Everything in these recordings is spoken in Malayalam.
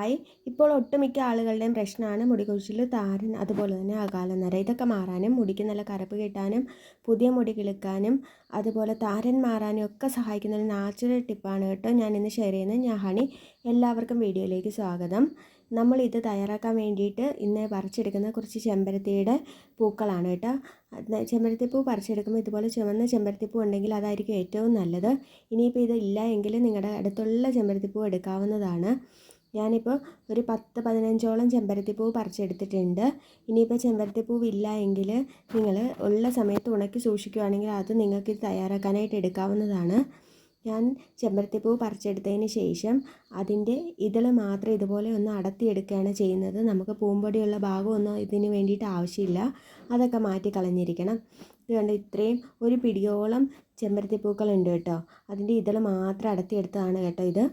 ആയി. ഇപ്പോൾ ഒട്ടുമിക്ക ആളുകളുടെയും പ്രശ്നമാണ് മുടി കൊഴിച്ചിൽ താരൻ അതുപോലെ തന്നെ അകാലനര. ഇതൊക്കെ മാറാനും മുടിക്ക് നല്ല കറുപ്പ് കിട്ടാനും പുതിയ മുടി കിളുക്കാനും അതുപോലെ താരൻ മാറാനും ഒക്കെ സഹായിക്കുന്ന ഒരു നാച്ചുറൽ ടിപ്പാണ് കേട്ടോ ഞാൻ ഇന്ന് ഷെയർ ചെയ്യുന്നത്. ഞാൻ ഹണി എല്ലാവർക്കും വീഡിയോയിലേക്ക് സ്വാഗതം. നമ്മൾ ഇത് തയ്യാറാക്കാൻ വേണ്ടിയിട്ട് ഇന്ന് പറിച്ചെടുക്കുന്ന കുറച്ച് ചെമ്പരത്തിയുടെ പൂക്കളാണ് കേട്ടോ. ചെമ്പരത്തിപ്പൂ പറിച്ചെടുക്കുമ്പോൾ ഇതുപോലെ ചുമന്ന ചെമ്പരത്തിപ്പൂ ഉണ്ടെങ്കിൽ അതായിരിക്കും ഏറ്റവും നല്ലത്. ഇനിയിപ്പോൾ ഇത് ഇല്ല എങ്കിൽ നിങ്ങളുടെ അടുത്തുള്ള ചെമ്പരത്തിപ്പൂ എടുക്കാവുന്നതാണ്. ഞാനിപ്പോൾ ഒരു പത്ത് പതിനഞ്ചോളം ചെമ്പരത്തിപ്പൂ പറിച്ചെടുത്തിട്ടുണ്ട്. ഇനിയിപ്പോൾ ചെമ്പരത്തിപ്പൂവ് ഇല്ല എങ്കിൽ നിങ്ങൾ ഉള്ള സമയത്ത് ഉണക്കി സൂക്ഷിക്കുകയാണെങ്കിൽ അത് നിങ്ങൾക്ക് തയ്യാറാക്കാനായിട്ട് എടുക്കാവുന്നതാണ്. ഞാൻ ചെമ്പരത്തിപ്പൂ പറിച്ചെടുത്തതിന് ശേഷം അതിന്റെ ഇതൾ മാത്രം ഇതുപോലെ ഒന്ന് അടത്തിയെടുക്കുകയാണ് ചെയ്യുന്നത്. നമുക്ക് പൂമ്പൊടിയുള്ള ഭാഗമൊന്നും ഇതിന് വേണ്ടിയിട്ട് ആവശ്യമില്ല. അതൊക്കെ മാറ്റി കളഞ്ഞിരിക്കണം. ഇത് ഇത്രയും ഒരു പിടിയോളം ചെമ്പരത്തിപ്പൂക്കളുണ്ട് കേട്ടോ. അതിന്റെ ഇതൾ മാത്രം അടത്തിയെടുത്തതാണ് കേട്ടോ ഇത്.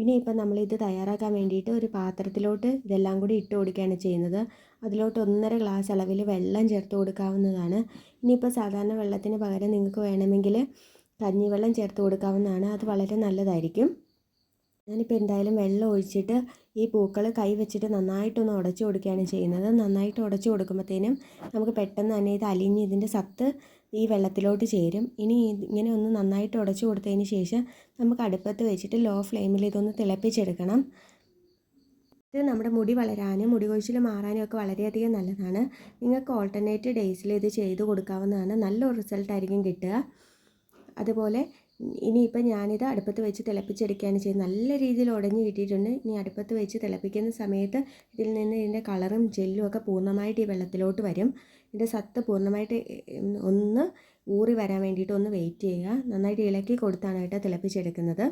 ഇനിയിപ്പോൾ നമ്മളിത് തയ്യാറാക്കാൻ വേണ്ടിയിട്ട് ഒരു പാത്രത്തിലോട്ട് ഇതെല്ലാം കൂടി ഇട്ട് കൊടുക്കുകയാണ് ചെയ്യുന്നത്. അതിലോട്ട് ഒന്നര ഗ്ലാസ് അളവിൽ വെള്ളം ചേർത്ത് കൊടുക്കാവുന്നതാണ്. ഇനിയിപ്പോൾ സാധാരണ വെള്ളത്തിന് പകരം നിങ്ങൾക്ക് വേണമെങ്കിൽ കഞ്ഞിവെള്ളം ചേർത്ത് കൊടുക്കാവുന്നതാണ്. അത് വളരെ നല്ലതായിരിക്കും. ഞാനിപ്പോൾ എന്തായാലും വെള്ളം ഒഴിച്ചിട്ട് ഈ പൂക്കൾ കൈ വെച്ചിട്ട് നന്നായിട്ടൊന്ന് ഉടച്ചു കൊടുക്കുകയാണ് ചെയ്യുന്നത്. നന്നായിട്ട് ഉടച്ചു കൊടുക്കുമ്പോഴത്തേനും നമുക്ക് പെട്ടെന്ന് തന്നെ ഇത് അലിഞ്ഞ് ഇതിന്റെ സത്ത് ഈ വെള്ളത്തിലോട്ട് ചേരും. ഇനി ഇങ്ങനെ ഒന്ന് നന്നായിട്ട് ഉടച്ചു കൊടുത്തതിന് ശേഷം നമുക്ക് അടുപ്പത്ത് വെച്ചിട്ട് ലോ ഫ്ലെയിമിൽ ഇതൊന്ന് തിളപ്പിച്ചെടുക്കണം. ഇത് നമ്മുടെ മുടി വളരാനും മുടി കൊഴിച്ചിൽ മാറാനും ഒക്കെ വളരെയധികം നല്ലതാണ്. നിങ്ങൾക്ക് ഓൾട്ടർനേറ്റ് ഡേയ്സിൽ ഇത് ചെയ്ത് കൊടുക്കാവുന്നതാണ്. നല്ലൊരു റിസൾട്ടായിരിക്കും കിട്ടുക. അതുപോലെ ഇനിയിപ്പോൾ ഞാനിത് അടുപ്പത്ത് വെച്ച് തിളപ്പിച്ചെടുക്കുകയാണ് ചെയ്യുന്നത്. നല്ല രീതിയിൽ ഉടഞ്ഞ് കിട്ടിയിട്ടുണ്ട്. ഇനി അടുപ്പത്ത് വെച്ച് തിളപ്പിക്കുന്ന സമയത്ത് ഇതിൽ നിന്ന് ഇതിന്റെ കളറും ജെല്ലും ഒക്കെ പൂർണമായിട്ട് ഈ വെള്ളത്തിലോട്ട് വരും. ഇതിന്റെ സത്ത് പൂർണമായിട്ട് ഒന്ന് ഊറി വരാൻ വേണ്ടിയിട്ട് ഒന്ന് വെയിറ്റ് ചെയ്യുക. നന്നായിട്ട് ഇളക്കി കൊടുത്താണ് കേട്ടോ തിളപ്പിച്ചെടുക്കുന്നത്.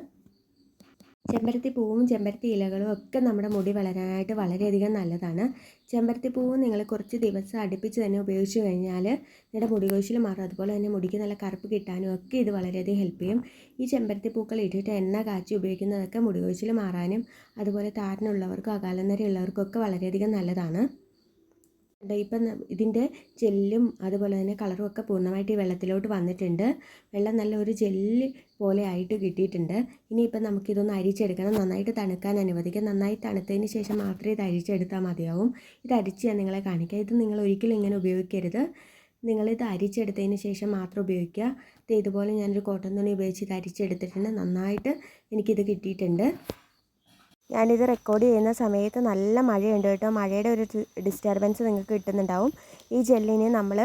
ചെമ്പരത്തി പൂവും ചെമ്പരത്തി ഇലകളും ഒക്കെ നമ്മുടെ മുടി വളരാനായിട്ട് വളരെയധികം നല്ലതാണ്. ചെമ്പരത്തി പൂവ് നിങ്ങൾ കുറച്ച് ദിവസം അടുപ്പിച്ച് തന്നെ ഉപയോഗിച്ച് കഴിഞ്ഞാൽ നിങ്ങളുടെ മുടി കൊഴിച്ചിൽ മാറും. അതുപോലെ തന്നെ മുടിക്ക് നല്ല കറുപ്പ് കിട്ടാനും ഒക്കെ ഇത് വളരെയധികം ഹെൽപ്പ് ചെയ്യും. ഈ ചെമ്പരത്തി പൂക്കൾ ഇട്ടിട്ട് എണ്ണ കാച്ചി ഉപയോഗിക്കുന്നതൊക്കെ മുടി കൊഴിച്ചിൽ മാറാനും അതുപോലെ താരനുള്ളവർക്കും അകാലനരയുള്ളവർക്കും ഒക്കെ വളരെയധികം നല്ലതാണ്. ഇപ്പം ഇതിന്റെ ജെല്ലും അതുപോലെ തന്നെ കളറും ഒക്കെ പൂർണമായിട്ട് ഈ വെള്ളത്തിലോട്ട് വന്നിട്ടുണ്ട്. വെള്ളം നല്ല ഒരു ജെല്ല് പോലെ ആയിട്ട് കിട്ടിയിട്ടുണ്ട്. ഇനിയിപ്പം നമുക്കിതൊന്ന് അരിച്ചെടുക്കണം. നന്നായിട്ട് തണുക്കാൻ അനുവദിക്കാം. നന്നായി തണുത്തതിന് ശേഷം മാത്രമേ ഇത് അരിച്ചെടുത്താൽ മതിയാവും. ഇത് അരിച്ച് ഞാൻ നിങ്ങളെ കാണിക്കാം. ഇത് നിങ്ങൾ ഒരിക്കലും ഇങ്ങനെ ഉപയോഗിക്കരുത്. നിങ്ങളിത് അരിച്ചെടുത്തതിന് ശേഷം മാത്രം ഉപയോഗിക്കുക. ഇത് ഇതുപോലെ ഞാനൊരു കോട്ടൺ തുണി ഉപയോഗിച്ച് ഇത് അരിച്ചെടുത്തിട്ടുണ്ട്. നന്നായിട്ട് എനിക്കിത് കിട്ടിയിട്ടുണ്ട്. ഞാനിത് റെക്കോർഡ് ചെയ്യുന്ന സമയത്ത് നല്ല മഴയുണ്ട് കേട്ടോ. മഴയുടെ ഒരു ഡിസ്റ്റർബൻസ് നിങ്ങൾക്ക് കിട്ടുന്നുണ്ടാവും. ഈ ജെല്ലിന് നമ്മൾ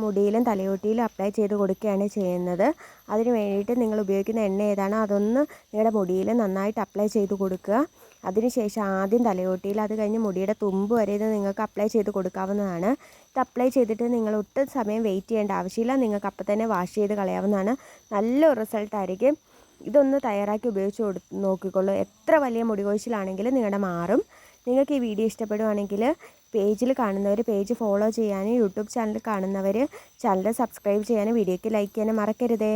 മുടിയിലും തലയോട്ടിയിലും അപ്ലൈ ചെയ്ത് കൊടുക്കുകയാണ് ചെയ്യുന്നത്. അതിന് വേണ്ടിയിട്ട് നിങ്ങൾ ഉപയോഗിക്കുന്ന എണ്ണ ഏതാണോ അതൊന്ന് നിങ്ങളുടെ മുടിയിൽ നന്നായിട്ട് അപ്ലൈ ചെയ്ത് കൊടുക്കുക. അതിനുശേഷം ആദ്യം തലയോട്ടിയിൽ അത് കഴിഞ്ഞ് മുടിയുടെ തുമ്പ് വരെ ഇത് നിങ്ങൾക്ക് അപ്ലൈ ചെയ്ത് കൊടുക്കാവുന്നതാണ്. ഇത് അപ്ലൈ ചെയ്തിട്ട് നിങ്ങൾ ഒട്ടും സമയം വെയിറ്റ് ചെയ്യേണ്ട ആവശ്യമില്ല. നിങ്ങൾക്ക് അപ്പം തന്നെ വാഷ് ചെയ്ത് കളയാവുന്നതാണ്. നല്ലൊരു റിസൾട്ടായിരിക്കും ഇതൊന്ന് തയ്യാറാക്കി ഉപയോഗിച്ച് കൊടു നോക്കിക്കൊള്ളൂ. എത്ര വലിയ മുടി കൊഴിച്ചിലാണെങ്കിലും നിങ്ങളുടെ മാറും. നിങ്ങൾക്ക് ഈ വീഡിയോ ഇഷ്ടപ്പെടുവാണെങ്കിൽ പേജിൽ കാണുന്നവർ പേജ് ഫോളോ ചെയ്യാനും യൂട്യൂബ് ചാനൽ കാണുന്നവർ ചാനൽ സബ്സ്ക്രൈബ് ചെയ്യാനും വീഡിയോയ്ക്ക് ലൈക്ക് ചെയ്യാനും മറക്കരുതേ.